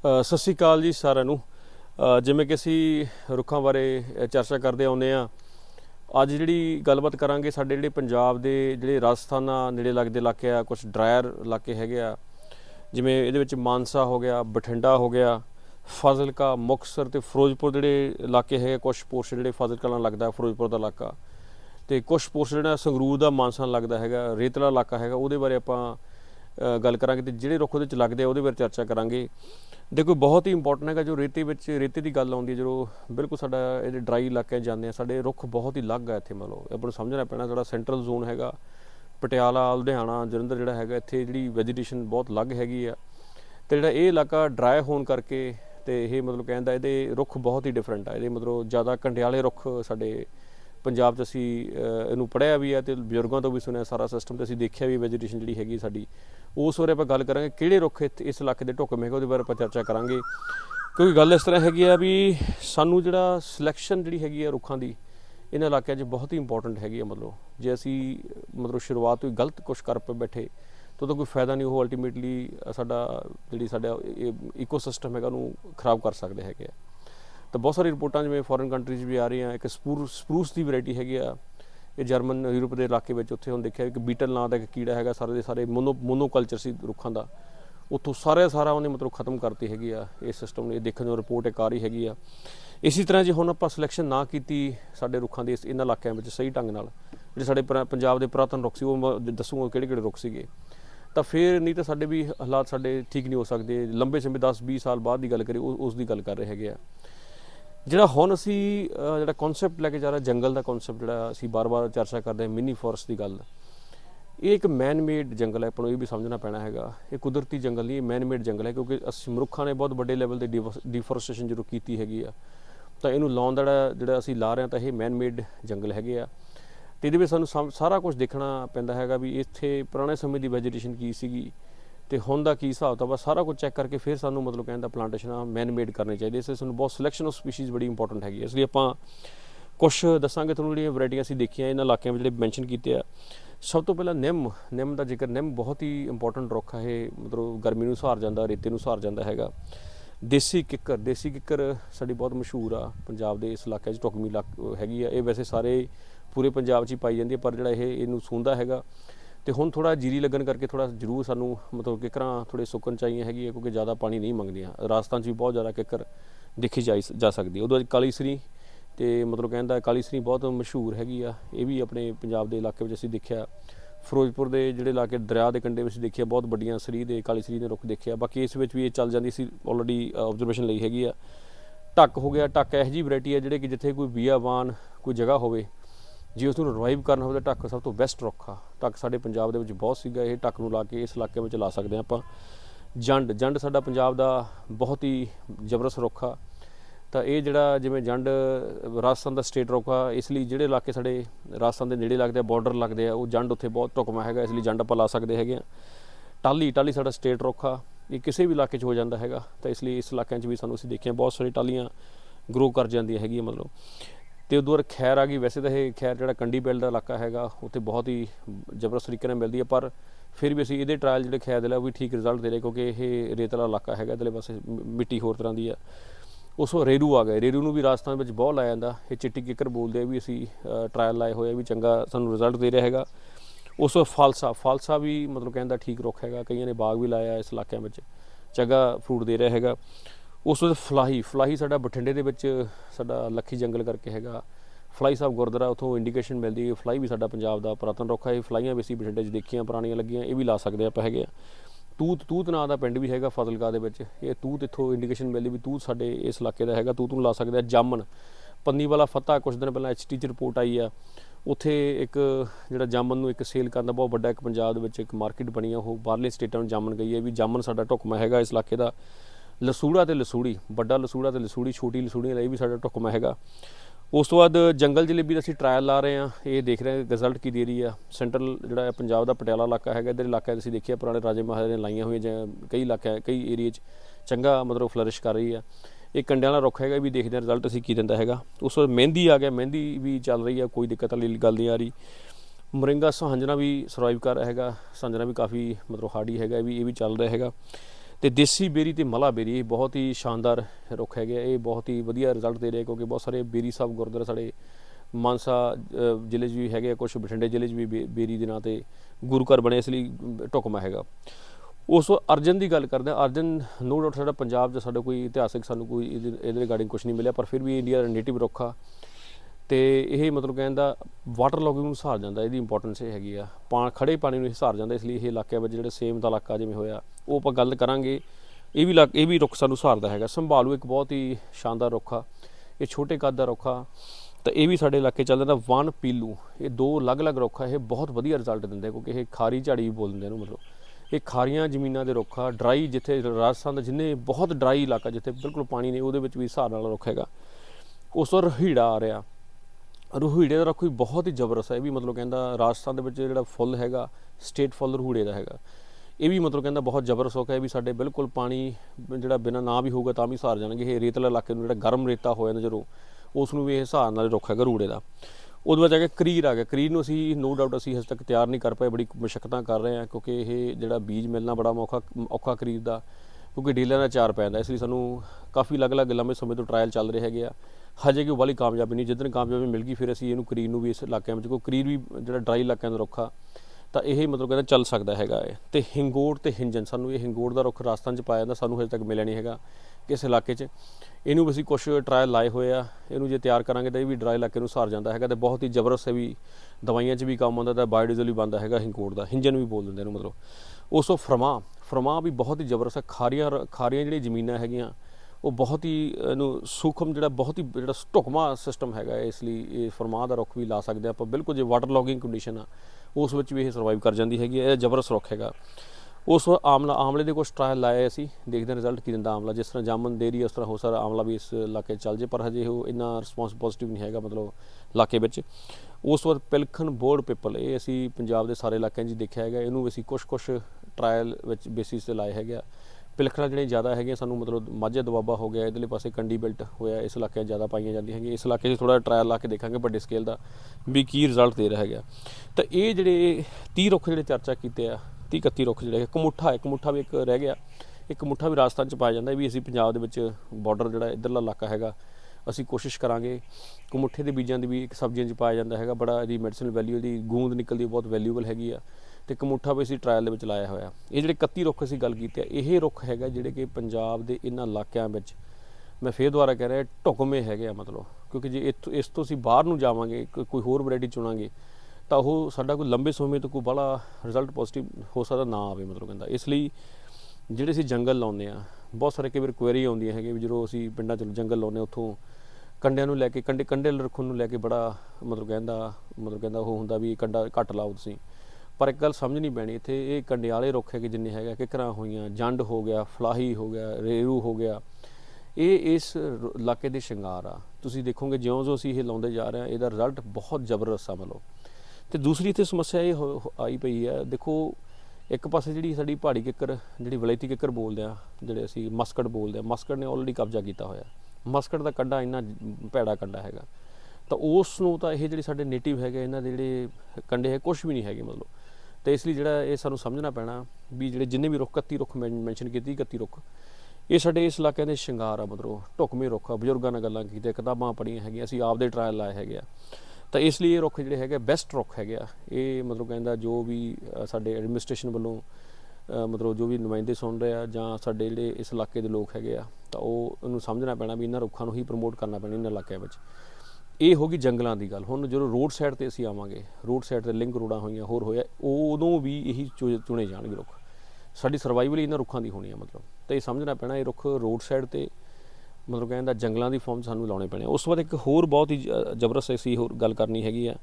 ਸਤਿ ਸ਼੍ਰੀ ਅਕਾਲ ਜੀ ਸਾਰਿਆਂ ਨੂੰ। ਜਿਵੇਂ ਕਿ ਅਸੀਂ ਰੁੱਖਾਂ ਬਾਰੇ ਚਰਚਾ ਕਰਦੇ ਆਉਂਦੇ ਆ ਅੱਜ ਜਿਹੜੀ ਗੱਲਬਾਤ ਕਰਾਂਗੇ, ਸਾਡੇ ਜਿਹੜੇ ਪੰਜਾਬ ਦੇ ਜਿਹੜੇ ਰਾਜਸਥਾਨ ਨਾਲ ਨੇੜੇ ਲੱਗਦੇ ਇਲਾਕੇ ਆ ਕੁਝ ਡਰਾਇਰ ਇਲਾਕੇ ਹੈਗੇ ਆ, ਜਿਵੇਂ ਇਹਦੇ ਵਿੱਚ ਮਾਨਸਾ ਹੋ ਗਿਆ, ਬਠਿੰਡਾ ਹੋ ਗਿਆ, ਫਾਜ਼ਿਲਕਾ, ਮੁਕਤਸਰ ਤੇ ਫਿਰੋਜ਼ਪੁਰ ਜਿਹੜੇ ਇਲਾਕੇ ਹੈਗੇ ਕੁਝ ਪੋਰਸ਼ਨ ਜਿਹੜੇ ਫਾਜ਼ਿਲਕਾ ਨਾਲ ਲੱਗਦਾ, ਫਿਰੋਜ਼ਪੁਰ ਦਾ ਇਲਾਕਾ। ਤੇ ਕੁਝ ਪੋਰਸ਼ਨ ਜਿਹੜਾ ਸੰਗਰੂਰ ਦਾ ਮਾਨਸਾ ਨਾਲ ਲੱਗਦਾ ਹੈਗਾ, ਰੇਤਲਾ ਇਲਾਕਾ ਹੈਗਾ, ਉਹਦੇ ਬਾਰੇ ਆਪਾਂ ਗੱਲ ਕਰਾਂਗੇ ਤੇ ਜਿਹੜੇ ਰੁੱਖ ਉਹਦੇ ਚ ਲੱਗਦੇ ਆ, ਉਹਦੇ ਬਾਰੇ ਚਰਚਾ ਕਰਾਂਗੇ। ਦੇਖੋ, ਬਹੁਤ ਹੀ ਇੰਪੋਰਟੈਂਟ ਹੈਗਾ ਜੋ ਰੇਤੇ ਵਿੱਚ, ਰੇਤੇ ਦੀ ਗੱਲ ਆਉਂਦੀ ਹੈ, ਜਦੋਂ ਬਿਲਕੁਲ ਸਾਡਾ ਇਹਦੇ ਡਰਾਈ ਇਲਾਕੇ 'ਚ ਜਾਂਦੇ ਆ, ਸਾਡੇ ਰੁੱਖ ਬਹੁਤ ਹੀ ਅਲੱਗ ਆ ਇੱਥੇ ਮੰਨ ਲਓ। ਆਪਾਂ ਨੂੰ ਸਮਝਣਾ ਪੈਣਾ, ਸਾਡਾ ਸੈਂਟਰਲ ਜ਼ੋਨ ਹੈਗਾ, ਪਟਿਆਲਾ, ਲੁਧਿਆਣਾ, ਜਲੰਧਰ ਜਿਹੜਾ ਹੈਗਾ, ਇੱਥੇ ਜਿਹੜੀ ਵੈਜੀਟੇਸ਼ਨ ਬਹੁਤ ਅਲੱਗ ਹੈਗੀ ਆ। ਤੇ ਜਿਹੜਾ ਇਹ ਇਲਾਕਾ ਡਰਾਈ ਹੋਣ ਕਰਕੇ ਤੇ ਇਹ ਮਤਲਬ ਕਹਿੰਦਾ ਇਹਦੇ ਰੁੱਖ ਬਹੁਤ ਹੀ ਡਿਫਰੈਂਟ ਆ। ਇਹਦੇ ਮਤਲਬ ਜ਼ਿਆਦਾ ਕੰਡਿਆਲੇ ਰੁੱਖ ਸਾਡੇ ਪੰਜਾਬ 'ਚ ਅਸੀਂ ਇਹਨੂੰ ਪੜ੍ਹਿਆ ਵੀ ਹੈ ਤੇ ਬਜ਼ੁਰਗਾਂ ਤੋਂ ਵੀ ਸੁਣਿਆ ਸਾਰਾ ਸਿਸਟਮ ਤੇ ਅਸੀਂ ਦੇਖਿਆ ਵੀ ਵੈਜੀਟੇਸ਼ਨ ਜਿਹੜੀ ਹੈਗੀ ਸਾਡੀ, ਉਸ ਬਾਰੇ ਆਪਾਂ ਗੱਲ ਕਰਾਂਗੇ ਕਿਹੜੇ ਰੁੱਖ ਇੱਥੇ- ਇਸ ਇਲਾਕੇ ਦੇ ਢੁਕਵੇਂ ਹੈਗੇ, ਉਹਦੇ ਬਾਰੇ ਆਪਾਂ ਚਰਚਾ ਕਰਾਂਗੇ। ਕਿਉਂਕਿ ਗੱਲ ਇਸ ਤਰ੍ਹਾਂ ਹੈਗੀ ਆ ਵੀ ਸਾਨੂੰ ਜਿਹੜਾ ਸਿਲੈਕਸ਼ਨ ਜਿਹੜੀ ਹੈਗੀ ਆ ਰੁੱਖਾਂ ਦੀ, ਇਹਨਾਂ ਇਲਾਕਿਆਂ 'ਚ ਬਹੁਤ ਹੀ ਇੰਪੋਰਟੈਂਟ ਹੈਗੀ ਆ ਮਤਲਬ, ਜੇ ਅਸੀਂ, ਮਤਲਬ ਸ਼ੁਰੂਆਤ ਤੋਂ ਹੀ ਗਲਤ ਕੁਝ ਕਰ ਪਏ ਬੈਠੇ, ਤਾਂ ਉਹਦਾ ਕੋਈ ਫਾਇਦਾ ਨਹੀਂ, ਉਹ ਅਲਟੀਮੇਟਲੀ ਸਾਡਾ, ਜਿਹੜੀ ਸਾਡਾ ਇਕੋਸਿਸਟਮ ਹੈਗਾ ਉਹਨੂੰ ਖਰਾਬ ਕਰ ਸਕਦੇ ਹੈਗੇ ਆ। ਤਾਂ ਬਹੁਤ ਸਾਰੀ ਰਿਪੋਰਟਾਂ ਜਿਵੇਂ ਫੋਰਨ ਕੰਟਰੀਜ਼ ਵੀ ਆ ਰਹੀਆਂ, ਇੱਕ ਸਪੂਰ, ਸਪਰੂਸ ਦੀ ਵੈਰਾਈਟੀ ਹੈਗੀ ਆ। ਇਹ ਜਰਮਨ, ਯੂਰਪ ਦੇ ਇਲਾਕੇ ਵਿੱਚ ਉੱਥੇ ਹੁਣ ਦੇਖਿਆ ਇੱਕ ਬੀਟਲ ਨਾਂ ਦਾ ਇੱਕ ਕੀੜਾ ਹੈਗਾ, ਸਾਰੇ ਦੇ ਸਾਰੇ ਮੋਨੋ, ਮੋਨੋਕਲਚਰ ਸੀ ਰੁੱਖਾਂ ਦਾ। ਉੱਥੋਂ ਸਾਰੇ ਸਾਰਾ ਉਹਨੇ ਮਤਲਬ ਖਤਮ ਕਰਤੀ ਹੈਗੀ ਆ, ਇਹ ਸਿਸਟਮ ਨੇ। ਦੇਖਣ ਨੂੰ ਰਿਪੋਰਟ ਇੱਕ ਆ ਰਹੀ ਹੈਗੀ ਆ। ਇਸੇ ਤਰ੍ਹਾਂ ਜੇ ਹੁਣ ਆਪਾਂ ਸਿਲੈਕਸ਼ਨ ਨਾ ਕੀਤੀ ਸਾਡੇ ਰੁੱਖਾਂ ਦੀ ਇਸ- ਇਹਨਾਂ ਇਲਾਕਿਆਂ ਵਿੱਚ ਸਹੀ ਢੰਗ ਨਾਲ, ਜਿਹੜੇ ਸਾਡੇ ਪੁਰਾ- ਪੰਜਾਬ ਦੇ ਪੁਰਾਤਨ ਰੁੱਖ ਸੀ, ਉਹ ਮੈਂ ਦੱਸੂਗਾ ਕਿਹੜੇ ਕਿਹੜੇ ਰੁੱਖ ਸੀਗੇ। ਤਾਂ ਫਿਰ ਨਹੀਂ ਤਾਂ ਸਾਡੇ ਵੀ ਹਾਲਾਤ ਸਾਡੇ ਠੀਕ ਨਹੀਂ ਹੋ ਸਕਦੇ। ਲੰਬੇ ਸਮੇਂ 10 20 ਸਾਲ ਬਾਅਦ ਦੀ ਗੱਲ ਕਰੀ ਉਸ ਦੀ ਗੱਲ ਕਰ ਰਹੇ ਹੈਗੇ ਆ। ਜਿਹੜਾ ਹੁਣ ਅਸੀਂ ਜਿਹੜਾ ਕਨਸੈਪਟ ਲੈ ਕੇ ਜਾ ਰਹੇ, ਜੰਗਲ ਦਾ ਕਨਸੈਪਟ ਜਿਹੜਾ ਅਸੀਂ ਬਾਰ-ਬਾਰ ਚਰਚਾ ਕਰਦੇ ਹਾਂ ਮਿਨੀ ਫੋਰੈਸਟ ਦੀ ਗੱਲ। ਇਹ ਇੱਕ ਮੈਨ ਮੇਡ ਜੰਗਲ ਹੈ, ਆਪਾਂ ਨੂੰ ਇਹ ਵੀ ਸਮਝਣਾ ਪੈਣਾ ਹੈਗਾ। ਇਹ ਕੁਦਰਤੀ ਜੰਗਲ ਨਹੀਂ, ਇਹ ਮੈਨ ਮੇਡ ਜੰਗਲ ਹੈ, ਕਿਉਂਕਿ ਅਸੀਂ ਮਨੁੱਖਾਂ ਨੇ ਬਹੁਤ ਵੱਡੇ ਲੈਵਲ ਤੇ ਡਿਫੋਰੈਸਟੇਸ਼ਨ ਜਦੋਂ ਕੀਤੀ ਹੈਗੀ ਆ। ਤਾਂ ਇਹਨੂੰ ਲਾਉਣ ਦਾ ਜਿਹੜਾ- ਅਸੀਂ ਲਾ ਰਹੇ ਹਾਂ, ਤਾਂ ਇਹ ਮੈਨ ਮੇਡ ਜੰਗਲ ਹੈਗੇ ਆ। ਤੇ ਇਹਦੇ ਵਿੱਚ ਸਾਨੂੰ ਸਮ- ਸਾਰਾ ਕੁਝ ਦੇਖਣਾ ਪੈਂਦਾ ਹੈਗਾ ਵੀ ਇੱਥੇ ਪੁਰਾਣੇ ਸਮੇਂ ਦੀ ਵੈਜੀਟੇਸ਼ਨ ਕੀ ਸੀਗੀ ਤੇ ਹੁਣ ਦਾ ਕੀ ਹਿਸਾਬ ਤਾਂ ਬਸ ਸਾਰਾ ਕੁਝ ਚੈੱਕ ਕਰਕੇ ਫਿਰ ਸਾਨੂੰ ਮਤਲਬ ਕਹਿੰਦਾ ਪਲਾਂਟੇਸ਼ਨਾਂ ਮੈਨ ਮੇਡ ਕਰਨੇ ਚਾਹੀਦੇ ਇਸ ਲਈ ਸਾਨੂੰ ਬਹੁਤ ਸਿਲੈਕਸ਼ਨ ਆਫ ਸਪੀਸੀਜ਼ ਬੜੀ ਇੰਪੋਰਟੈਂਟ ਹੈਗੀ ਇਸ ਲਈ ਆਪਾਂ ਕੁਝ ਦੱਸਾਂਗੇ ਤੁਹਾਨੂੰ ਜਿਹੜੀਆਂ ਵੈਰਾਈਟੀਆਂ ਅਸੀਂ ਦੇਖੀਆਂ, ਇਹਨਾਂ ਇਲਾਕਿਆਂ ਵਿੱਚ ਜਿਹੜੇ ਮੈਂਸ਼ਨ ਕੀਤੇ ਆ। ਸਭ ਤੋਂ ਪਹਿਲਾਂ ਨਿੰਮ ਨਿੰਮ ਦਾ ਜ਼ਿਕਰ, ਨਿੰਮ ਬਹੁਤ ਹੀ ਇੰਪੋਰਟੈਂਟ ਰੁੱਖ ਹੈ ਇਹ, ਮਤਲਬ ਗਰਮੀ ਨੂੰ ਸਹਾਰ ਜਾਂਦਾ, ਰੇਤੇ ਨੂੰ ਸਹਾਰ ਜਾਂਦਾ ਹੈਗਾ। ਦੇਸੀ ਕਿੱਕਰ ਦੇਸੀ ਕਿੱਕਰ ਸਾਡੀ ਬਹੁਤ ਮਸ਼ਹੂਰ ਆ, ਪੰਜਾਬ ਦੇ ਇਸ ਇਲਾਕੇ 'ਚ, ਢੁਕਵੀਂ ਇਲਾਕ ਹੈਗੀ ਆ। ਇਹ ਵੈਸੇ ਸਾਰੇ ਪੂਰੇ ਪੰਜਾਬ 'ਚ ਹੀ ਪਾਈ ਜਾਂਦੀ ਹੈ ਪਰ ਜਿਹੜਾ ਇਹ, ਇਹਨੂੰ ਸੂੰਦਾ ਹੈਗਾ। ਤੇ ਹੁਣ ਥੋੜਾ ਜੀਰੀ ਲੱਗਣ ਕਰਕੇ ਥੋੜਾ ਜ਼ਰੂਰ ਸਾਨੂੰ ਮਤਲਬ ਕਿੱਕਰਾਂ ਥੋੜੇ ਸੁੱਕਣ ਚਾਹੀਏ ਹੈਗੀ ਹੈ ਕਿਉਂਕਿ ਜ਼ਿਆਦਾ ਪਾਣੀ ਨਹੀਂ ਮੰਗਦੀਆਂ। ਰਾਜਸਥਾਨ 'ਚ ਵੀ ਬਹੁਤ ਜ਼ਿਆਦਾ ਕਿੱਕਰ ਦੇਖੀ ਜਾਈ ਜਾ ਸਕਦੀ ਉਦੋਂ ਕਾਲੀ ਸਰੀ ਤੇ ਮਤਲਬ ਕਹਿੰਦਾ ਕਾਲੀ ਸਰੀ ਬਹੁਤ ਮਸ਼ਹੂਰ ਹੈਗੀ ਆ। ਇਹ ਵੀ ਆਪਣੇ ਪੰਜਾਬ ਦੇ ਇਲਾਕੇ ਵਿੱਚ ਅਸੀਂ ਦੇਖਿਆ। ਫਿਰੋਜ਼ਪੁਰ ਦੇ ਜਿਹੜੇ ਇਲਾਕੇ ਦਰਿਆ ਦੇ ਕੰਢੇ ਵਿੱਚ ਦੇਖਿਆ, ਬਹੁਤ ਵੱਡੀਆਂ ਸਰੀ ਦੇ ਕਾਲੀ ਸਰੀ ਦੇ ਰੁੱਖ ਦੇਖਿਆ। ਬਾਕੀ ਇਸ ਵਿੱਚ ਵੀ ਇਹ ਚੱਲ ਜਾਂਦੀ ਸੀ ਆਲਰੇਡੀ ਆਬਜ਼ਰਵੇਸ਼ਨ ਲਈ ਹੈਗੀ ਆ। ਟੱਕ ਹੋ ਗਿਆ ਟੱਕ ਇਹੋ ਜਿਹੀ ਵੈਰਾਈਟੀ ਹੈ ਜਿਹੜੇ ਕਿ ਜਿੱਥੇ ਕੋਈ ਬੀਆਵਾਨ ਕੋਈ ਜਗ੍ਹਾ ਹੋਵੇ ਜੇ ਉਸ ਨੂੰ ਰਿਵਾਈਵ ਕਰਨਾ ਹੋਵੇ ਤਾਂ ਟੱਕ ਸਭ ਤੋਂ ਬੈਸਟ ਰੁੱਖ ਆ। ਟੱਕ ਸਾਡੇ ਪੰਜਾਬ ਦੇ ਵਿੱਚ ਬਹੁਤ ਸੀਗਾ, ਇਹ ਟੱਕ ਨੂੰ ਲਾ ਕੇ ਇਸ ਇਲਾਕੇ ਵਿੱਚ ਲਾ ਸਕਦੇ ਹਾਂ ਆਪਾਂ। ਜੰਡ ਜੰਡ ਸਾਡਾ ਪੰਜਾਬ ਦਾ ਬਹੁਤ ਹੀ ਜ਼ਬਰਦਸਤ ਰੁੱਖ ਆ। ਤਾਂ ਇਹ ਜਿਹੜਾ ਜਿਵੇਂ ਜੰਡ, ਰਾਜਸਥਾਨ ਦਾ ਸਟੇਟ ਰੁੱਖ ਆ, ਇਸ ਲਈ ਜਿਹੜੇ ਇਲਾਕੇ ਸਾਡੇ ਰਾਜਸਥਾਨ ਦੇ ਨੇੜੇ ਲੱਗਦੇ ਆ ਬਾਰਡਰ ਲੱਗਦੇ ਆ, ਉਹ ਜੰਡ ਉੱਥੇ ਬਹੁਤ ਢੁਕਵਾਂ ਹੈਗਾ, ਇਸ ਲਈ ਜੰਡ ਆਪਾਂ ਲਾ ਸਕਦੇ ਹੈਗੇ ਆ। ਟਾਲੀ ਟਾਲੀ ਸਾਡਾ ਸਟੇਟ ਰੁੱਖ ਆ। ਇਹ ਕਿਸੇ ਵੀ ਇਲਾਕੇ 'ਚ ਹੋ ਜਾਂਦਾ ਹੈਗਾ, ਤਾਂ ਇਸ ਲਈ ਇਸ ਇਲਾਕਿਆਂ 'ਚ ਵੀ ਸਾਨੂੰ ਅਸੀਂ ਦੇਖਿਆ ਬਹੁਤ ਸਾਰੀ ਟਾਲੀਆਂ ਗਰੋ ਕਰ ਜਾਂਦੀਆਂ ਹੈਗੀਆਂ ਮਤਲਬ। ਤੇ ਉਦੋਂ ਬਾਅਦ ਖੈਰ ਆ ਗਈ। ਵੈਸੇ ਤਾਂ ਇਹ ਖੈਰ ਜਿਹੜਾ ਕੰਡੀ ਬੈਲ ਦਾ ਇਲਾਕਾ ਹੈਗਾ, ਉੱਥੇ ਬਹੁਤ ਹੀ ਜ਼ਬਰਦਸਤ ਤਰੀਕੇ ਨਾਲ ਮਿਲਦੀ ਹੈ, ਪਰ ਫਿਰ ਵੀ ਅਸੀਂ ਇਹਦੇ ਟ੍ਰਾਇਲ ਜਿਹੜੇ ਖੈਰ ਦੇ ਲਿਆ ਉਹ ਵੀ ਠੀਕ ਰਿਜ਼ਲਟ ਦੇ ਰਹੇ, ਕਿਉਂਕਿ ਇਹ ਰੇਤਲਾ ਇਲਾਕਾ ਹੈਗਾ ਇਹਦੇ ਪਾਸੇ ਮਿੱਟੀ ਹੋਰ ਤਰ੍ਹਾਂ ਦੀ ਆ। ਉਸ ਤੋਂ ਰੇਰੂ ਆ ਗਏ। ਰੇਰੂ ਨੂੰ ਵੀ ਰਾਜਸਥਾਨ ਵਿੱਚ ਬਹੁਤ ਲਾਇਆ ਜਾਂਦਾ। ਇਹ ਚਿੱਟੀ ਕਿੱਕਰ ਬੋਲਦੇ ਆ ਵੀ ਅਸੀਂ ਟ੍ਰਾਇਲ ਲਾਏ ਹੋਏ ਆ ਵੀ ਚੰਗਾ ਸਾਨੂੰ ਰਿਜ਼ਲਟ ਦੇ ਰਿਹਾ ਹੈਗਾ। ਉਸ ਤੋਂ ਫਾਲਸਾ ਫਾਲਸਾ ਵੀ ਮਤਲਬ ਕਹਿੰਦਾ ਠੀਕ ਰੁੱਖ ਹੈਗਾ। ਕਈਆਂ ਨੇ ਬਾਗ ਵੀ ਲਾਇਆ ਇਸ ਇਲਾਕਿਆਂ ਵਿੱਚ, ਚੰਗਾ ਫਰੂਟ ਦੇ ਰਿਹਾ ਹੈਗਾ। ਉਸ ਤੋਂ ਫਲਾਹੀ ਫਲਾਹੀ ਸਾਡਾ ਬਠਿੰਡੇ ਦੇ ਵਿੱਚ ਸਾਡਾ ਲੱਖੀ ਜੰਗਲ ਕਰਕੇ ਹੈਗਾ। ਫਲਾਈ ਸਾਹਿਬ ਗੁਰਦੁਆਰਾ, ਉਥੋਂ ਇੰਡੀਕੇਸ਼ਨ ਮਿਲਦੀ ਹੈ ਫਲਾਈ ਵੀ ਸਾਡਾ ਪੰਜਾਬ ਦਾ ਪੁਰਾਤਨ ਰੁੱਖ ਹੈ। ਇਹ ਫਲਾਈਆਂ ਵੀ ਅਸੀਂ ਬਠਿੰਡੇ 'ਚ ਦੇਖੀਆਂ, ਪੁਰਾਣੀਆਂ ਲੱਗੀਆਂ, ਇਹ ਵੀ ਲਾ ਸਕਦੇ ਆਪਾਂ ਹੈਗੇ ਆ। ਤੂਤ ਤੂਤ ਨਾਂ ਦਾ ਪਿੰਡ ਵੀ ਹੈਗਾ ਫਾਜ਼ਿਲਕਾ ਦੇ ਵਿੱਚ। ਇਹ ਤੂਤ ਇੱਥੋਂ ਇੰਡੀਕੇਸ਼ਨ ਮਿਲਦੀ ਵੀ ਤੂਤ ਸਾਡੇ ਇਸ ਇਲਾਕੇ ਦਾ ਹੈਗਾ, ਤੂਤ ਨੂੰ ਲਾ ਸਕਦੇ ਆ ਜਾਮਨ ਪੰਨੀ ਵਾਲਾ ਫਤਿਹ ਕੁਝ ਦਿਨ ਪਹਿਲਾਂ ਐਚਟੀ ਚ ਰਿਪੋਰਟ ਆਈ ਆ। ਉੱਥੇ ਇੱਕ ਜਿਹੜਾ ਜਾਮਨ ਨੂੰ ਇੱਕ ਸੇਲ ਕਰਨ ਦਾ ਬਹੁਤ ਵੱਡਾ ਇੱਕ ਪੰਜਾਬ ਦੇ ਵਿੱਚ ਇੱਕ ਮਾਰਕੀਟ ਬਣੀ ਆ, ਉਹ ਬਾਹਰਲੇ ਸਟੇਟਾਂ ਨੂੰ ਜਾਮਨ ਗਈ ਹੈ ਵੀ ਜਾਮਨ ਸਾਡਾ ਢੁਕਮਾ ਹੈਗਾ ਇਸ ਇਲਾਕੇ ਦਾ। ਲਸੂੜਾ ਤੇ ਲਸੂੜੀ, ਵੱਡਾ ਲਸੂੜਾ ਤੇ ਲਸੂੜੀ, ਛੋਟੀ ਲਸੂੜੀ ਲਈ ਵੀ ਸਾਡਾ ਢੁਕਮਾ ਹੈਗਾ। ਉਸ ਤੋਂ ਬਾਅਦ ਜੰਗਲ ਜਲੇਬੀ ਦਾ ਅਸੀਂ ਟ੍ਰਾਇਲ ਲਾ ਰਹੇ ਹਾਂ, ਇਹ ਦੇਖ ਰਹੇ ਹਾਂ ਰਿਜ਼ਲਟ ਕੀ ਦੇ ਰਹੀ ਆ। ਸੈਂਟਰਲ ਜਿਹੜਾ ਹੈ ਪੰਜਾਬ ਦਾ ਪਟਿਆਲਾ ਇਲਾਕਾ ਹੈਗਾ ਇਧਰ ਇਲਾਕਾ ਅਸੀਂ ਦੇਖਿਆ, ਪੁਰਾਣੇ ਰਾਜੇ ਮਹਾਰਾਜੇ ਨੇ ਲਾਈਆਂ ਹੋਈਆਂ ਜਾਂ ਕਈ ਇਲਾਕਾ, ਕਈ ਏਰੀਆ 'ਚ ਚੰਗਾ ਮਤਲਬ ਫਲਰਿਸ਼ ਕਰ ਰਹੀ ਆ। ਇਹ ਕੰਡਿਆਂ ਵਾਲਾ ਰੁੱਖ ਹੈਗਾ ਵੀ ਦੇਖਦੇ ਹਾਂ ਰਿਜ਼ਲਟ ਅਸੀਂ ਕੀ ਦਿੰਦਾ ਹੈਗਾ। ਉਸ ਤੋਂ ਬਾਅਦ ਮਹਿੰਦੀ ਆ ਗਿਆ, ਮਹਿੰਦੀ ਵੀ ਚੱਲ ਰਹੀ ਆ, ਕੋਈ ਦਿੱਕਤ ਵਾਲੀ ਗੱਲ ਨਹੀਂ ਆ ਰਹੀ। ਮੁਰਿੰਗਾ ਸਾਂਝਣਾ ਵੀ ਸਰਵਾਈਵ ਕਰ ਰਿਹਾ ਹੈਗਾ, ਸਾਂਝਣਾ ਵੀ ਕਾਫੀ ਮਤਲਬ ਹਾਰਡੀ ਹੈਗਾ ਵੀ, ਇਹ ਵੀ ਚੱਲ ਰਿਹਾ ਹੈਗਾ। ਤੇ ਦੇਸੀ ਬੇਰੀ ਤੇ ਮਲਾ ਬੇਰੀ, ਇਹ ਬਹੁਤ ਹੀ ਸ਼ਾਨਦਾਰ ਰੁੱਖ ਹੈਗੇ ਆ। ਇਹ ਬਹੁਤ ਹੀ ਵਧੀਆ ਰਿਜ਼ਲਟ ਦੇ ਰਹੇ ਕਿਉਂਕਿ ਬਹੁਤ ਸਾਰੇ ਬੇਰੀ ਸਾਹਿਬ ਗੁਰਦੁਆਰਾ, ਸਾਡੇ ਮਾਨਸਾ ਜ਼ਿਲ੍ਹੇ 'ਚ ਵੀ ਹੈਗੇ ਕੁਝ ਬਠਿੰਡੇ ਜ਼ਿਲ੍ਹੇ 'ਚ ਵੀ ਬੇ- ਬੇਰੀ ਦੇ ਨਾਂ ਤੇ ਗੁਰੂ ਘਰ ਬਣੇ, ਇਸ ਲਈ ਢੁਕਮਾ ਹੈਗਾ ਉਸ ਤੋਂ ਅਰਜਨ ਦੀ ਗੱਲ ਕਰਦੇ ਹਾਂ ਅਰਜਨ ਨੋ ਡਾਊਟ ਸਾਡਾ ਪੰਜਾਬ 'ਚ ਸਾਡਾ ਕੋਈ ਇਤਿਹਾਸਿਕ ਸਾਨੂੰ ਕੋਈ ਇਹਦੇ ਇਹਦੇ ਰਿਗਾਰਡਿੰਗ ਕੁਝ ਨਹੀਂ ਮਿਲਿਆ, ਪਰ ਫਿਰ ਵੀ ਇੰਡੀਆ ਦਾ ਨੇਟਿਵ ਰੁੱਖ ਆ ਤੇ ਇਹ ਮਤਲਬ ਕਹਿੰਦਾ ਵਾਟਰ ਲੌਗਿੰਗ ਨੂੰ ਸਹਾਰ ਜਾਂਦਾ, ਇਹਦੀ ਇੰਪੋਰਟੈਂਸ ਇਹ ਹੈਗੀ ਆ। ਪਾ ਖੜੇ ਪਾਣੀ ਨੂੰ ਇਹ ਸਹਾਰ ਜਾਂਦਾ, ਇਸ ਲਈ ਇਹ ਇਲਾਕੇ ਵਿੱਚ ਜਿਹੜੇ ਸੇਮ ਦਾ ਇਲਾਕਾ ਜਿਵੇਂ ਹੋਇਆ, ਉਹ ਆਪਾਂ ਗੱਲ ਕਰਾਂਗੇ। ਇਹ ਵੀ ਇਲਾਕ- ਇਹ ਵੀ ਰੁੱਖ ਸਾਨੂੰ ਸਹਾਰਦਾ ਹੈਗਾ। ਸੰਭਾਲੂ ਇੱਕ ਬਹੁਤ ਹੀ ਸ਼ਾਨਦਾਰ ਰੁੱਖ ਆ। ਇਹ ਛੋਟੇ ਕੱਦ ਦਾ ਰੁੱਖ ਆ। ਤਾਂ ਇਹ ਵੀ ਸਾਡੇ ਇਲਾਕੇ ਚੱਲ ਜਾਂਦਾ ਵਨ ਪੀਲੂ। ਇਹ ਦੋ ਅਲੱਗ-ਅਲੱਗ ਰੁੱਖ ਆ। ਇਹ ਬਹੁਤ ਵਧੀਆ ਰਿਜ਼ਲਟ ਦਿੰਦੇ ਆ, ਕਿਉਂਕਿ ਇਹ ਖਾਰੀ ਝਾੜੀ ਵੀ ਬੋਲ ਦਿੰਦੇ ਇਹਨੂੰ ਮਤਲਬ। ਇਹ ਖਾਰੀਆਂ ਜ਼ਮੀਨਾਂ ਦੇ ਰੁੱਖ ਆ ਡਰਾਈ ਜਿੱਥੇ ਰਾਜਸਥਾਨ ਦਾ ਜਿੰਨੇ ਬਹੁਤ ਡਰਾਈ ਇਲਾਕਾ ਜਿੱਥੇ ਬਿਲਕੁਲ ਪਾਣੀ ਨਹੀਂ, ਉਹਦੇ ਵਿੱਚ ਵੀ ਸਹਾਰਨ ਵਾਲਾ ਰੁੱਖ ਹੈਗਾ। ਉਸ ਤੋਂ ਰਹੀੜਾ ਆ ਰਿਹਾ। ਰੂਹੀੜੇ ਦਾ ਰੁੱਖ ਵੀ ਬਹੁਤ ਹੀ ਜ਼ਬਰਦਸਤ ਹੈ। ਇਹ ਵੀ ਮਤਲਬ ਕਹਿੰਦਾ ਰਾਜਸਥਾਨ ਦੇ ਵਿੱਚ ਜਿਹੜਾ ਫੁੱਲ ਹੈਗਾ, ਸਟੇਟ ਫੁੱਲ ਰੂਹੀੜੇ ਦਾ ਹੈਗਾ। ਇਹ ਵੀ ਮਤਲਬ ਕਹਿੰਦਾ ਬਹੁਤ ਜ਼ਬਰਦਸਤ ਰੁੱਖ ਹੈ ਇਹ ਵੀ ਸਾਡੇ ਬਿਲਕੁਲ ਪਾਣੀ ਜਿਹੜਾ ਬਿਨਾਂ ਨਾ ਵੀ ਹੋਊਗਾ ਤਾਂ ਵੀ ਸਹਾਰ ਜਾਣਗੇ। ਇਹ ਰੇਤਲੇ ਇਲਾਕੇ ਨੂੰ ਜਿਹੜਾ ਗਰਮ ਰੇਤਾ ਹੋ ਜਾਂਦਾ ਜਦੋਂ, ਉਸ ਨੂੰ ਵੀ ਇਹ ਸਹਾਰਨ ਨਾਲ ਰੁੱਖ ਹੈਗਾ ਰੂੜੇ ਦਾ। ਉਹਦੇ ਬਾਅਦ ਜਾ ਕੇ ਕਰੀਰ ਆ ਗਿਆ। ਕਰੀਰ ਨੂੰ ਅਸੀਂ ਨੋ ਡਾਊਟ ਅਸੀਂ ਹਜੇ ਤੱਕ ਤਿਆਰ ਨਹੀਂ ਕਰ ਪਾਏ, ਬੜੀ ਮੁਸ਼ਕਲਾਂ ਕਰ ਰਹੇ ਹਾਂ ਕਿਉਂਕਿ ਇਹ ਜਿਹੜਾ ਬੀਜ ਮਿਲਣਾ ਬੜਾ ਔਖਾ ਔਖਾ ਕਰੀਰ ਦਾ, ਕਿਉਂਕਿ ਡੀਲਰ ਦਾ ਚਾਰ ਪੈਂਦਾ। ਇਸ ਲਈ ਸਾਨੂੰ ਕਾਫੀ ਅਲੱਗ-ਅਲੱਗ ਲੰਬੇ ਸਮੇਂ ਤੋਂ ਟ੍ਰਾਇਲ ਚੱਲ ਰਹੇ ਹੈਗੇ ਆ। ਹਜੇ ਕਿ ਵਾਲੀ ਕਾਮਯਾਬੀ ਨਹੀਂ ਜਿੱਦਣ ਕਾਮਯਾਬੀ ਮਿਲ ਗਈ, ਫਿਰ ਅਸੀਂ ਇਹਨੂੰ ਕਰੀਰ ਨੂੰ ਵੀ ਇਸ ਇਲਾਕਿਆਂ ਵਿੱਚ ਕੋਈ ਕਰੀਰ ਵੀ ਜਿਹੜਾ ਡਰਾਈ ਇਲਾਕਿਆਂ ਦਾ ਰੁੱਖ ਆ, ਤਾਂ ਇਹ ਮਤਲਬ ਕਹਿੰਦਾ ਚੱਲ ਸਕਦਾ ਹੈਗਾ ਇਹ। ਤੇ ਹਿੰਗੋੜ ਤੇ ਹਿੰਜਨ, ਸਾਨੂੰ ਇਹ ਹਿੰਗੋੜ ਦਾ ਰੁੱਖ ਰਾਜਸਥਾਨ ਚ ਪਾਇਆ ਜਾਂਦਾ, ਸਾਨੂੰ ਹਜੇ ਤੱਕ ਮਿਲਿਆ ਨਹੀਂ ਹੈਗਾ ਕਿਸ ਇਲਾਕੇ 'ਚ। ਇਹਨੂੰ ਵੀ ਅਸੀਂ ਕੁਝ ਟ੍ਰਾਇਲ ਲਾਏ ਹੋਏ ਆ, ਇਹਨੂੰ ਜੇ ਤਿਆਰ ਕਰਾਂਗੇ ਤਾਂ ਇਹ ਵੀ ਡਰਾਈ ਇਲਾਕੇ ਨੂੰ ਸਾਰ ਜਾਂਦਾ ਹੈਗਾ ਤੇ ਬਹੁਤ ਹੀ ਜ਼ਬਰਦਸਤ ਹੈ ਵੀ ਦਵਾਈਆਂ 'ਚ ਵੀ ਕੰਮ ਆਉਂਦਾ ਤਾਂ ਬਾਇਓਡੀਜ਼ਲ ਵੀ ਬਣਦਾ ਹੈਗਾ ਹਿੰਗੋੜ ਦਾ, ਹਿੰਜਨ ਵੀ ਬੋਲ ਦਿੰਦੇ ਇਹਨੂੰ ਮਤਲਬ। ਉਸ ਤੋਂ ਫਰਮਾ ਫਰਮਾ ਵੀ ਬਹੁਤ ਹੀ ਜ਼ਬਰਦਸਤ ਹੈ ਖਾਰੀਆਂ ਰ- ਖਾਰੀਆਂ ਜਿਹੜੀਆਂ ਜ਼ਮੀਨਾਂ ਹੈਗੀਆਂ ਉਹ ਬਹੁਤ ਹੀ, ਇਹਨੂੰ ਸੂਖਮ ਜਿਹੜਾ ਬਹੁਤ ਹੀ, ਜਿਹੜਾ ਢੁਕਮਾ ਸਿਸਟਮ ਹੈਗਾ ਇਸ ਲਈ ਇਹ ਫਰਮਾਂ ਦਾ ਰੁੱਖ ਵੀ ਲਾ ਸਕਦੇ ਆਪਾਂ। ਬਿਲਕੁਲ ਜੇ ਵਾਟਰ ਲੌਗਿੰਗ ਕੰਡੀਸ਼ਨ ਆ, ਉਸ ਵਿੱਚ ਵੀ ਇਹ ਸਰਵਾਈਵ ਕਰ ਜਾਂਦੀ ਹੈਗੀ ਹੈ, ਇਹ ਜ਼ਬਰਦਸਤ ਰੁੱਖ ਹੈਗਾ। ਉਸ ਆਮਲਾ ਆਮਲੇ ਦੇ ਕੁਝ ਟ੍ਰਾਇਲ ਲਾਏ ਅਸੀਂ, ਦੇਖਦੇ ਹਾਂ ਰਿਜ਼ਲਟ ਕੀ ਦਿੰਦਾ ਆਮਲਾ। ਜਿਸ ਤਰ੍ਹਾਂ ਜਾਮਨ ਦੇਰੀ ਉਸ ਤਰ੍ਹਾਂ ਹੋ ਸਾਰਾ ਆਮਲਾ ਵੀ ਇਸ ਇਲਾਕੇ 'ਚ ਚੱਲ ਜੇ, ਪਰ ਹਜੇ ਉਹ ਇੰਨਾ ਰਿਸਪੌਂਸ ਪੋਜ਼ਿਟਿਵ ਨਹੀਂ ਹੈਗਾ ਮਤਲਬ ਇਲਾਕੇ ਵਿੱਚ। ਉਸ ਤੋਂ ਬਾਅਦ ਪਿਲਖਣ ਬੋਰਡ ਪਿੱਪਲ ਇਹ ਅਸੀਂ ਪੰਜਾਬ ਦੇ ਸਾਰੇ ਇਲਾਕਿਆਂ 'ਚ ਦੇਖਿਆ ਹੈਗਾ। ਇਹਨੂੰ ਅਸੀਂ ਕੁਝ ਕੁਝ ਟ੍ਰਾਇਲ ਵਿੱਚ ਬੇਸਿਸ ਤੇ ਲਾਏ ਹੈਗੇ ਆ। ਪਿਲਖਣਾ ਜਿਹੜੀਆਂ ਜ਼ਿਆਦਾ ਹੈਗੇ ਸਾਨੂੰ ਮਤਲਬ ਮਾਝੇ ਦੁਆਬਾ ਹੋ ਗਿਆ, ਇਧਰਲੇ ਪਾਸੇ ਕੰਡੀ ਬੈਲਟ ਹੋਇਆ, ਇਸ ਇਲਾਕੇ 'ਚ ਜ਼ਿਆਦਾ ਪਾਈਆਂ ਜਾਂਦੀਆਂ ਹੈਗੀਆਂ। ਇਸ ਇਲਾਕੇ 'ਚ ਥੋੜਾ ਟ੍ਰਾਇਲ ਲਾ ਕੇ ਦੇਖਾਂਗੇ, ਵੱਡੇ ਸਕੇਲ ਦਾ, ਵੀ ਕੀ ਰਿਜ਼ਲਟ ਦੇ ਰਿਹਾ ਹੈਗਾ। ਤਾਂ ਇਹ ਜਿਹੜੇ 30 ਰੁੱਖ ਜਿਹੜੇ ਚਰਚਾ ਕੀਤੇ ਆ 30 31 ਰੁੱਖ ਜਿਹੜੇ ਕਮੁੱਠਾ ਇੱਕ ਮੁੱਠਾ ਵੀ ਇੱਕ ਰਹਿ ਗਿਆ। ਇੱਕ ਮੁੱਠਾ ਵੀ ਰਾਜਸਥਾਨ 'ਚ ਪਾਇਆ ਜਾਂਦਾ ਵੀ ਅਸੀਂ ਪੰਜਾਬ ਦੇ ਵਿੱਚ ਬਾਰਡਰ ਜਿਹੜਾ ਇਧਰਲਾ ਇਲਾਕਾ ਹੈਗਾ, ਅਸੀਂ ਕੋਸ਼ਿਸ਼ ਕਰਾਂਗੇ ਕਮੁੱਠੇ ਦੇ ਬੀਜਾਂ ਦੀ ਵੀ ਇੱਕ ਸਬਜ਼ੀਆਂ 'ਚ ਪਾਇਆ ਜਾਂਦਾ ਹੈਗਾ, ਬੜਾ ਇਹਦੀ ਮੈਡੀਸਨਲ ਵੈਲਿਊ ਦੀ ਗੂੰਦ ਨਿਕਲਦੀ ਬਹੁਤ ਵੈਲਿਊਬਲ ਹੈਗੀ ਆ। ਤੇ ਕਮੂਠਾ ਵੀ ਅਸੀਂ ਟ੍ਰਾਇਲ ਦੇ ਵਿੱਚ ਲਾਇਆ ਹੋਇਆ। ਇਹ ਜਿਹੜੇ 31 ਰੁੱਖ ਅਸੀਂ ਗੱਲ ਕੀਤੀ ਆ, ਇਹ ਰੁੱਖ ਹੈਗਾ ਜਿਹੜੇ ਕਿ ਪੰਜਾਬ ਦੇ ਇਹਨਾਂ ਇਲਾਕਿਆਂ ਵਿੱਚ ਮੈਂ ਫੇਰ ਦੁਬਾਰਾ ਕਹਿ ਰਿਹਾ, ਢੁਕਵੇਂ ਹੈਗੇ ਆ ਮਤਲਬ। ਕਿਉਂਕਿ ਜੇ ਇੱਥੋਂ- ਇਸ ਤੋਂ ਅਸੀਂ ਬਾਹਰ ਨੂੰ ਜਾਵਾਂਗੇ ਕੋਈ ਹੋਰ ਵੈਰਾਈਟੀ ਚੁਣਾਂਗੇ, ਤਾਂ ਉਹ ਸਾਡਾ ਕੋਈ ਲੰਬੇ ਸਮੇਂ ਤੋਂ ਕੋਈ ਬੜਾ ਰਿਜ਼ਲਟ ਪੋਜ਼ਿਟਿਵ ਹੋ ਸਕਦਾ ਨਾ ਆਵੇ ਮਤਲਬ ਕਹਿੰਦਾ। ਇਸ ਲਈ ਜਿਹੜੇ ਅਸੀਂ ਜੰਗਲ ਲਾਉਂਦੇ ਆ, ਬਹੁਤ ਸਾਰੇ ਕਈ ਵਾਰ ਕੁਐਰੀ ਆਉਂਦੀਆਂ ਹੈਗੇ ਵੀ ਜਦੋਂ ਅਸੀਂ ਪਿੰਡਾਂ 'ਚ ਜੰਗਲ ਲਾਉਂਦੇ ਉੱਥੋਂ ਕੰਡਿਆਂ ਨੂੰ ਲੈ ਕੇ, ਕੰਡੇ ਕੰਡੇ ਰੱਖਣ ਨੂੰ ਲੈ ਕੇ ਬੜਾ ਮਤਲਬ ਕਹਿੰਦਾ ਮਤਲਬ ਕਹਿੰਦਾ ਉਹ ਹੁੰਦਾ ਵੀ ਕੰਡਾ ਘੱਟ ਲਾਓ ਤੁਸੀਂ। ਪਰ ਇੱਕ ਗੱਲ ਸਮਝ ਨਹੀਂ ਪੈਣੀ, ਇੱਥੇ ਇਹ ਕੰਡਿਆਲੇ ਰੁੱਖ ਹੈਗੇ ਜਿੰਨੇ ਹੈਗਾ, ਕਿਕਰਾਂ ਹੋਈਆਂ, ਜੰਡ ਹੋ ਗਿਆ, ਫਲਾਹੀ ਹੋ ਗਿਆ, ਰੇਰੂ ਹੋ ਗਿਆ। ਇਹ ਇਸ ਇਲਾਕੇ ਦੇ ਸ਼ਿੰਗਾਰ ਆ। ਤੁਸੀਂ ਦੇਖੋਗੇ ਜਿਉਂ-ਜਿਉਂ ਅਸੀਂ ਇਹ ਲਾਉਂਦੇ ਜਾ ਰਹੇ ਹਾਂ, ਇਹਦਾ ਰਿਜ਼ਲਟ ਬਹੁਤ ਜ਼ਬਰਦਸਤ ਆ ਮਤਲਬ ਤੇ ਦੂਸਰੀ ਇੱਥੇ ਸਮੱਸਿਆ ਇਹ ਹੋ- ਆਈ ਪਈ ਹੈ ਦੇਖੋ, ਇੱਕ ਪਾਸੇ ਜਿਹੜੀ ਸਾਡੀ ਪਹਾੜੀ ਕਿੱਕਰ, ਜਿਹੜੀ ਵਲੈਤੀ ਕਿੱਕਰ ਬੋਲਦੇ ਆ, ਜਿਹੜੇ ਅਸੀਂ ਮਸਕਟ ਬੋਲਦੇ ਆ, ਮਸਕਟ ਨੇ ਆਲਰੇਡੀ ਕਬਜ਼ਾ ਕੀਤਾ ਹੋਇਆ। ਮਸਕਟ ਦਾ ਕੰਡਾ ਇੰਨਾ ਭੈੜਾ ਕੰਡਾ ਹੈਗਾ। ਤਾਂ ਉਸ ਨੂੰ ਤਾਂ ਇਹ ਜਿਹੜੇ ਸਾਡੇ ਨੇਟਿਵ ਹੈਗੇ, ਇਹਨਾਂ ਦੇ ਜਿਹੜੇ ਕੰਡੇ ਹੈ ਕੁਝ ਵੀ ਨਹੀਂ ਹੈਗੇ ਮਤਲਬ। ਤੇ ਇਸ ਲਈ ਜਿਹੜਾ ਇਹ ਸਾਨੂੰ ਸਮਝਣਾ ਪੈਣਾ ਵੀ ਜਿਹੜੇ ਜਿੰਨੇ ਵੀ ਰੁੱਖ 31 ਰੁੱਖ ਮੈਂਸ਼ਨ ਕੀਤੀ 31 ਰੁੱਖ, ਇਹ ਸਾਡੇ ਇਸ ਇਲਾਕੇ ਦੇ ਸ਼ਿੰਗਾਰ ਆ ਮਤਲਬ, ਢੁਕਵੇਂ ਰੁੱਖ ਆ, ਬਜ਼ੁਰਗਾਂ ਨਾਲ ਗੱਲਾਂ ਕੀਤੀਆਂ, ਕਿਤਾਬਾਂ ਪੜ੍ਹੀਆਂ ਹੈਗੀਆਂ, ਅਸੀਂ ਆਪਦੇ ਟ੍ਰਾਇਲ ਲਾਏ ਹੈਗੇ ਆ। ਤਾਂ ਇਸ ਲਈ ਇਹ ਰੁੱਖ ਜਿਹੜੇ ਹੈਗੇ ਬੈਸਟ ਰੁੱਖ ਹੈਗੇ ਆ। ਇਹ ਮਤਲਬ ਕਹਿੰਦਾ ਜੋ ਵੀ ਸਾਡੇ ਐਡਮਿਨਿਸਟ੍ਰੇਸ਼ਨ ਵੱਲੋਂ ਮਤਲਬ ਜੋ ਵੀ ਨੁਮਾਇੰਦੇ ਸੁਣ ਰਹੇ ਆ ਜਾਂ ਸਾਡੇ ਜਿਹੜੇ ਇਸ ਇਲਾਕੇ ਦੇ ਲੋਕ ਹੈਗੇ ਆ, ਤਾਂ ਉਹ ਉਹਨੂੰ ਸਮਝਣਾ ਪੈਣਾ ਵੀ ਇਹਨਾਂ ਰੁੱਖਾਂ ਨੂੰ ਹੀ ਪ੍ਰਮੋਟ ਕਰਨਾ ਪੈਣਾ ਇਹਨਾਂ ਇਲਾਕਿਆਂ ਵਿੱਚ। ਇਹ ਹੋ ਗਈ ਜੰਗਲਾਂ ਦੀ ਗੱਲ। ਹੁਣ ਜਦੋਂ ਰੋਡ ਸਾਈਡ ਤੇ ਅਸੀਂ ਆਵਾਂਗੇ, ਰੋਡ ਸਾਈਡ ਤੇ ਲਿੰਕ ਰੋਡਾਂ ਹੋਈਆਂ, ਹੋਰ ਹੋਇਆ, ਉਦੋਂ ਵੀ ਇਹੀ ਚੁ- ਚੁਣੇ ਜਾਣਗੇ ਰੁੱਖ। ਸਾਡੀ ਸਰਵਾਈਵਲ ਇਹਨਾਂ ਰੁੱਖਾਂ ਦੀ ਹੋਣੀ ਹੈ ਮਤਲਬ। ਤਾਂ ਇਹ ਸਮਝਣਾ ਪੈਣਾ, ਇਹ ਰੁੱਖ ਰੋਡ ਸਾਈਡ ਤੇ ਮਤਲਬ ਕਹਿੰਦਾ ਜੰਗਲਾਂ ਦੀ ਫਾਰਮ ਸਾਨੂੰ ਲਾਉਣੇ ਪੈਣੇ ਉਸ ਤੋਂ ਬਾਅਦ ਇੱਕ ਹੋਰ ਬਹੁਤ ਹੀ ਜ- ਜ਼ਬਰਦਸਤ ਅਸੀਂ ਹੋਰ ਗੱਲ ਕਰਨੀ ਹੈਗੀ ਆ,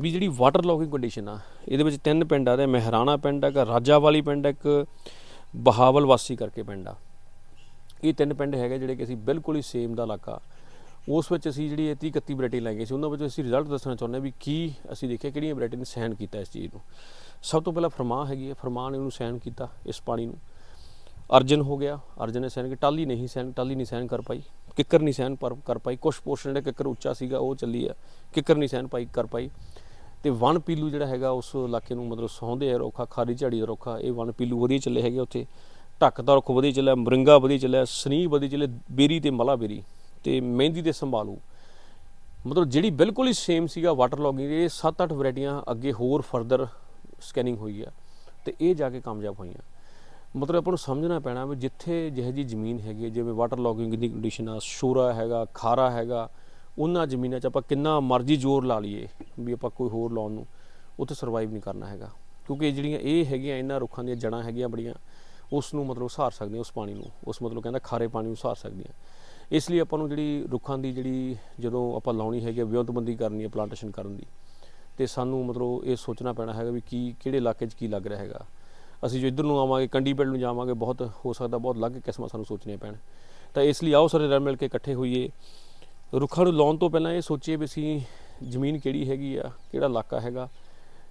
ਵੀ ਜਿਹੜੀ ਵਾਟਰ ਲੌਕਿੰਗ ਕੰਡੀਸ਼ਨ ਆ, ਇਹਦੇ ਵਿੱਚ ਤਿੰਨ ਪਿੰਡ ਆ ਤੇ ਮਹਿਰਾਣਾ ਪਿੰਡ ਆ ਰਾਜਾ ਵਾਲੀ ਪਿੰਡ, ਇੱਕ ਬਹਾਵਲ ਵਾਸੀ ਕਰਕੇ ਪਿੰਡ ਆ। ਇਹ ਤਿੰਨ ਪਿੰਡ ਹੈਗੇ ਜਿਹੜੇ ਕਿ ਅਸੀਂ ਬਿਲਕੁਲ ਹੀ ਸੇਮ ਦਾ ਇਲਾਕਾ ਉਸ ਵਿੱਚ ਅਸੀਂ ਜਿਹੜੀ ਇਹ 30 31 ਵੈਰਾਈਟੀ ਗਏ ਸੀ, ਉਹਨਾਂ ਵਿੱਚ ਅਸੀਂ ਰਿਜ਼ਲਟ ਦੱਸਣਾ ਚਾਹੁੰਦੇ ਹਾਂ ਵੀ ਕੀ ਅਸੀਂ ਦੇਖਿਆ ਕਿਹੜੀਆਂ ਵੈਰਾਈਟੀ ਨੇ ਸਹਿਣ ਕੀਤਾ ਇਸ ਚੀਜ਼ ਨੂੰ। ਸਭ ਤੋਂ ਪਹਿਲਾਂ ਫਰਮਾ ਹੈਗੀ ਹੈ ਫਰਮਾ ਨੇ ਉਹਨੂੰ ਸਹਿਣ ਕੀਤਾ ਇਸ ਪਾਣੀ ਨੂੰ। ਅਰਜਨ ਹੋ ਗਿਆ, ਅਰਜਨ ਨੇ ਸਹਿਣ ਕਿ ਟਾਲੀ ਨਹੀਂ ਸਹਿਣ ਟਾਲੀ ਨਹੀਂ ਸਹਿਣ ਕਰ ਪਾਈ, ਕਿੱਕਰ ਨਹੀਂ ਸਹਿਣ ਪਰ ਕਰ ਪਾਈ। ਕੁਝ ਪੋਰਸ਼ਨ ਜਿਹੜਾ ਕਿੱਕਰ ਉੱਚਾ ਸੀਗਾ, ਉਹ ਚੱਲੀ ਆ, ਕਿੱਕਰ ਨਹੀਂ ਸਹਿਣ ਪਾਈ, ਕਰ ਪਾਈ। ਤੇ ਵਨ ਪੀਲੂ ਜਿਹੜਾ ਹੈਗਾ, ਉਸ ਇਲਾਕੇ ਨੂੰ ਮਤਲਬ ਸੌਂਦੇ ਆ ਰੋਖਾ, ਖਾਰੀ ਝਾੜੀ ਦਾ ਰੋਖਾ ਇਹ ਵਣ ਪੀਲੂ ਵਧੀਆ ਚੱਲੇ ਹੈਗੇ ਉੱਥੇ। ਢੱਕ ਦਾ ਰੁੱਖ ਵਧੀਆ ਚੱਲਿਆ, ਮਰਿੰਗਾ ਵਧੀਆ ਚੱਲਿਆ ਸਨੀ ਵਧੀਆ ਚੱਲਿਆ ਬੇਰੀ ਤੇ ਮਲਾ ਬੇਰੀ ਤੇ ਮਹਿੰਦੀ ਤੇ ਸੰਭਾਲੂ। ਮਤਲਬ ਜਿਹੜੀ ਬਿਲਕੁਲ ਹੀ ਸੇਮ ਸੀਗਾ ਵਾਟਰ ਲੌਗਿੰਗ ਇਹ 7-8 ਵੈਰਾਈਟੀਆਂ ਅੱਗੇ ਹੋਰ ਫਰਦਰ ਸਕੈਨਿੰਗ ਹੋਈ ਆ ਤੇ ਇਹ ਜਾ ਕੇ ਕਾਮਯਾਬ ਹੋਈਆਂ। ਮਤਲਬ ਆਪਾਂ ਨੂੰ ਸਮਝਣਾ ਪੈਣਾ ਵੀ ਜਿੱਥੇ ਜਿਹੋ ਜੀ ਜ਼ਮੀਨ ਹੈਗੀ ਹੈ, ਜਿਵੇਂ ਵਾਟਰ ਲੌਗਿੰਗ ਦੀ ਕੰਡੀਸ਼ਨ ਆ ਸ਼ੋਰਾ ਹੈਗਾ ਖਾਰਾ ਹੈਗਾ ਉਹਨਾਂ ਜ਼ਮੀਨਾਂ 'ਚ ਆਪਾਂ ਕਿੰਨਾ ਮਰਜ਼ੀ ਜ਼ੋਰ ਲਾ ਲਈਏ ਵੀ ਆਪਾਂ ਕੋਈ ਹੋਰ ਲਾਉਣ ਨੂੰ ਉੱਥੇ ਸਰਵਾਈਵ ਨਹੀਂ ਕਰਨਾ ਹੈਗਾ। ਕਿਉਂਕਿ ਇਹ ਜਿਹੜੀਆਂ ਇਹ ਹੈਗੀਆਂ ਇਹਨਾਂ ਰੁੱਖਾਂ ਦੀਆਂ ਜੜਾਂ ਹੈਗੀਆਂ ਬੜੀਆਂ ਉਸ ਨੂੰ ਮਤਲਬ ਸਹਾਰ ਸਕਦੇ ਉਸ ਪਾਣੀ ਨੂੰ। ਉਸ ਮਤਲਬ ਕਹਿੰਦਾ ਖਾਰੇ ਪਾਣੀ ਨੂੰ ਸਹਾਰ ਸਕਦੀਆਂ ਇਸ ਲਈ ਆਪਾਂ ਨੂੰ ਜਿਹੜੀ ਰੁੱਖਾਂ ਦੀ ਜਿਹੜੀ ਜਦੋਂ ਆਪਾਂ ਲਾਉਣੀ ਹੈਗੀ ਆ, ਵਿਉਂਤਬੰਦੀ ਕਰਨੀ ਹੈ ਪਲਾਂਟੇਸ਼ਨ ਕਰਨ ਦੀ ਤੇ ਸਾਨੂੰ ਮਤਲਬ ਇਹ ਸੋਚਣਾ ਪੈਣਾ ਹੈਗਾ ਵੀ ਕੀ ਕਿਹੜੇ ਇਲਾਕੇ 'ਚ ਕੀ ਲੱਗ ਰਿਹਾ ਹੈਗਾ। ਅਸੀਂ ਜੋ ਇੱਧਰ ਨੂੰ ਆਵਾਂਗੇ ਕੰਡੀ ਪਿੰਡ ਨੂੰ ਜਾਵਾਂਗੇ ਬਹੁਤ ਹੋ ਸਕਦਾ ਬਹੁਤ ਅਲੱਗ ਕਿਸਮਾਂ ਸਾਨੂੰ ਸੋਚਣੀਆਂ ਪੈਣ। ਤਾਂ ਇਸ ਲਈ ਆਓ ਸਾਰੇ ਰਲ ਮਿਲ ਕੇ ਇਕੱਠੇ ਹੋਈਏ। ਰੁੱਖਾਂ ਨੂੰ ਲਾਉਣ ਤੋਂ ਪਹਿਲਾਂ ਇਹ ਸੋਚੀਏ ਵੀ ਅਸੀਂ ਜ਼ਮੀਨ ਕਿਹੜੀ ਹੈਗੀ ਆ ਕਿਹੜਾ ਇਲਾਕਾ ਹੈਗਾ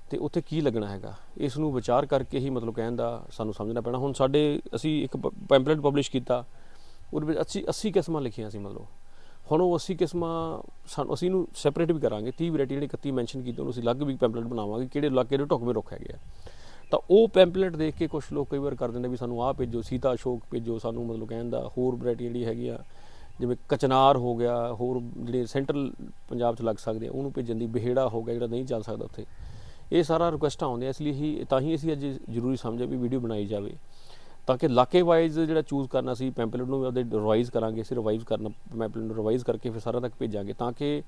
ਤੇ ਉੱਥੇ ਕੀ ਲੱਗਣਾ ਹੈਗਾ। ਇਸ ਨੂੰ ਵਿਚਾਰ ਕਰਕੇ ਹੀ ਮਤਲਬ ਕਹਿਣ ਦਾ ਸਾਨੂੰ ਸਮਝਣਾ ਪੈਣਾ। ਹੁਣ ਸਾਡੇ ਅਸੀਂ ਇੱਕ ਪੈਂਪਲੇਟ ਪਬਲਿਸ਼ ਕੀਤਾ। ਉਹਦੇ ਵਿੱਚ 80 80 ਕਿਸਮਾਂ ਲਿਖੀਆਂ ਸੀ ਮਤਲਬ। ਹੁਣ ਉਹ 80 ਕਿਸਮਾਂ ਸਾਨੂੰ ਅਸੀਂ ਇਹਨੂੰ ਸੈਪਰੇਟ ਵੀ ਕਰਾਂਗੇ। 30 ਵੈਰਾਈਟੀ ਜਿਹੜੀ 31 ਮੈਂਸ਼ਨ ਕੀਤੀ, ਉਹਨੂੰ ਅਸੀਂ ਅਲੱਗ ਵੀ ਪੈਂਪਲੇਟ ਬਣਾਵਾਂਗੇ, ਕਿਹੜੇ ਇਲਾਕੇ ਦੇ ਢੁਕਵੇਂ ਰੁੱਖ ਹੈਗੇ ਆ। ਤਾਂ ਉਹ ਪੈਂਪਲੇਟ ਦੇਖ ਕੇ ਕੁਝ ਲੋਕ ਕਈ ਵਾਰ ਕਰ ਦਿੰਦੇ ਵੀ ਸਾਨੂੰ ਆਹ ਭੇਜੋ, ਸੀਤਾ ਅਸ਼ੋਕ ਭੇਜੋ, ਸਾਨੂੰ ਮਤਲਬ ਕਹਿਣ ਦਾ ਹੋਰ ਵੈਰਾਈਟੀ ਜਿਹੜੀ ਹੈਗੀ ਆ, ਜਿਵੇਂ ਕਚਨਾਰ ਹੋ ਗਿਆ, ਹੋਰ ਜਿਹੜੇ ਸੈਂਟਰਲ ਪੰਜਾਬ 'ਚ ਲੱਗ ਸਕਦੇ ਆ, ਉਹਨੂੰ ਭੇਜਣ ਦੀ ਬਿਹੇੜਾ ਹੋ ਗਿਆ ਜਿਹੜਾ ਨਹੀਂ ਚੱਲ ਸਕਦਾ ਉੱਥੇ। ਇਹ ਸਾਰਾ ਰਿਕੁਐਸਟ ਆਉਂਦੇ ਆ, ਇਸ ਲਈ ਹੀ, ਤਾਂ ਹੀ ਅਸੀਂ ਅੱਜ ਜ਼ਰੂਰੀ ਸਮਝਿਆ ਵੀ ਵੀਡੀਓ ਬਣਾਈ ਜਾਵੇ। ਤਾਂ ਕਿ ਇਲਾਕੇ ਵਾਈਜ਼ ਜਿਹੜਾ ਚੂਜ਼ ਕਰਨਾ ਸੀ ਪੈਂਪਲੇਟ ਨੂੰ ਉਹਦੇ ਰਿਵਾਈਜ਼ ਕਰਾਂਗੇ, ਅਸੀਂ ਰਿਵਾਈਜ਼ ਕਰਨਾ ਪੈਂਪਲੇਟ ਨੂੰ ਰਿਵਾਈਜ਼ ਕਰਕੇ ਫਿਰ ਸਾਰਿਆਂ ਤੱਕ ਭੇਜਾਂਗੇ ਤਾਂ ਕਿ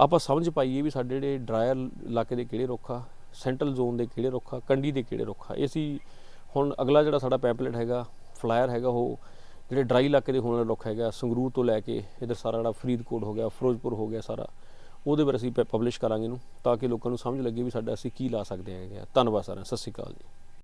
ਆਪਾਂ ਸਮਝ ਪਾਈਏ ਵੀ ਸਾਡੇ ਜਿਹੜੇ ਡਰਾਇਰ ਇਲਾਕੇ ਦੇ ਕਿਹੜੇ ਰੁੱਖ ਆ ਸੈਂਟਰਲ ਜ਼ੋਨ ਦੇ ਕਿਹੜੇ ਰੁੱਖ ਆ ਕੰਡੀ ਦੇ ਕਿਹੜੇ ਰੁੱਖ ਆ। ਇਹ ਅਸੀਂ ਹੁਣ ਅਗਲਾ ਜਿਹੜਾ ਸਾਡਾ ਪੈਂਪਲੇਟ ਹੈਗਾ ਫਲਾਇਰ ਹੈਗਾ ਉਹ, ਜਿਹੜੇ ਡਰਾਈ ਇਲਾਕੇ ਦੇ ਹੋਣ ਵਾਲੇ ਰੁੱਖ ਹੈਗਾ, ਸੰਗਰੂਰ ਤੋਂ ਲੈ ਕੇ ਇਧਰ ਸਾਰਾ ਜਿਹੜਾ ਫਰੀਦਕੋਟ ਹੋ ਗਿਆ, ਫਿਰੋਜ਼ਪੁਰ ਹੋ ਗਿਆ ਸਾਰਾ, ਉਹਦੇ ਬਾਰੇ ਅਸੀਂ ਪਬਲਿਸ਼ ਕਰਾਂਗੇ ਇਹਨੂੰ ਤਾਂ ਕਿ ਲੋਕਾਂ ਨੂੰ ਸਮਝ ਲੱਗੇ ਵੀ ਸਾਡਾ ਅਸੀਂ ਕੀ ਲਾ ਸਕਦੇ ਹੈਗੇ ਆ। ਧੰਨਵਾਦ ਸਾਰਿਆਂ ਸਤਿ ਸ਼੍ਰੀ ਅਕਾਲ ਜੀ।